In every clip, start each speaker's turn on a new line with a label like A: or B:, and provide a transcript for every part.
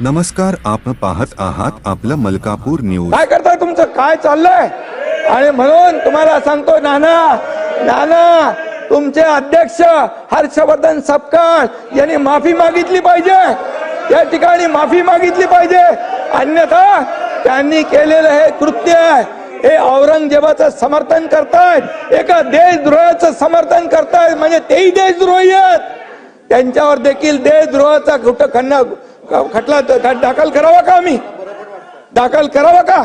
A: नमस्कार आपण पाहत आहात आपलं मलकापूर न्यूज.
B: काय करताय तुमचं? काय चाललंय? आणि म्हणून तुम्हाला सांगतो नाना नाना तुमचे अध्यक्ष हर्षवर्धन सपकाळ यांनी माफी मागितली पाहिजे. या ठिकाणी माफी मागितली पाहिजे. अन्यथा त्यांनी केलेलं हे कृत्य आहे. हे औरंगजेबाचं समर्थन करतायत. एका देशद्रोहाचं समर्थन करतायत. म्हणजे तेही देशद्रोही आहेत. त्यांच्यावर देखील देशद्रोहाचा कुठं खन्ना खटला दाखल करावा का आम्ही? दाखल करावा का?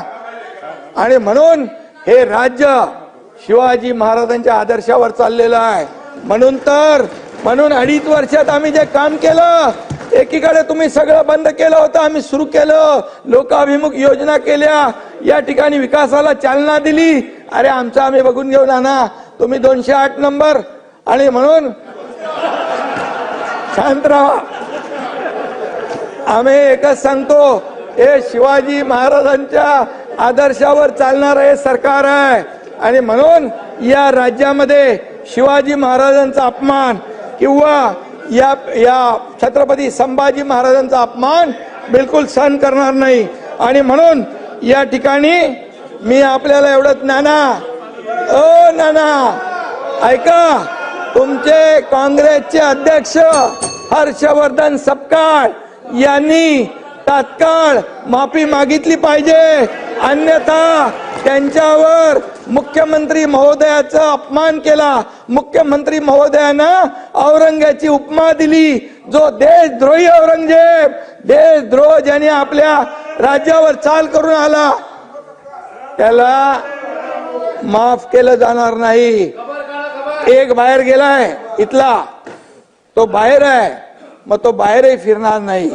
B: आणि म्हणून हे राज्य शिवाजी महाराजांच्या आदर्शावर चाललेलं आहे. म्हणून तर म्हणून अडीच वर्षात आम्ही जे काम केलं एकीकडे तुम्ही सगळं बंद केलं होतं आम्ही सुरू केलं लोकाभिमुख योजना केल्या या ठिकाणी विकासाला चालना दिली. अरे आमचं आम्ही बघून घेऊ ना तुम्ही दोनशे आठ नंबर. आणि म्हणून शांत राहा. आम्ही एकच सांगतो हे शिवाजी महाराजांच्या आदर्शावर चालणार हे सरकार आहे. आणि म्हणून या राज्यामध्ये शिवाजी महाराजांचा अपमान किंवा या या छत्रपती संभाजी महाराजांचा अपमान बिलकुल सहन करणार नाही. आणि म्हणून या ठिकाणी मी आपल्याला एवढंच नाना ओ नाना ऐका. तुमचे काँग्रेसचे अध्यक्ष हर्षवर्धन सपकाळ यांनी तात्काळ माफी मागितली पाहिजे. अन्यथा त्यांच्यावर मुख्यमंत्री महोदयाचा अपमान केला. मुख्यमंत्री महोदयानं औरंगाची उपमा दिली. जो देशद्रोही औरंगजेब देशद्रोह ज्याने आपल्या राज्यावर चाल करून आला त्याला माफ केलं जाणार नाही. एक बाहेर गेलाय इथला. तो बाहेर आहे मग तो बाहेरही फिरणार नाही.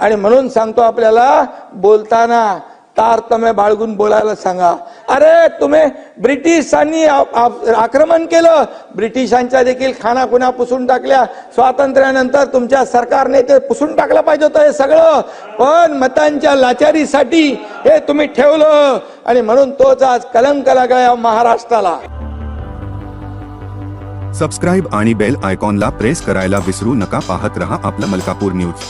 B: आणि म्हणून सांगतो आपल्याला बोलताना तारतम्य बाळगून बोलायला सांगा. अरे तुम्ही ब्रिटिशांनी आक्रमण केलं. ब्रिटिशांच्या देखील खाना पुसून टाकल्या. स्वातंत्र्यानंतर तुमच्या सरकारने ते पुसून टाकलं पाहिजे होतं हे सगळं. पण मतांच्या लाचारीसाठी हे तुम्ही ठेवलं. आणि म्हणून तोच आज कलंक लागला महाराष्ट्राला.
A: सबस्क्राईब आणि बेल आयकॉनला प्रेस करायला विसरू नका. पाहत रहा आपलं मलकापूर न्यूज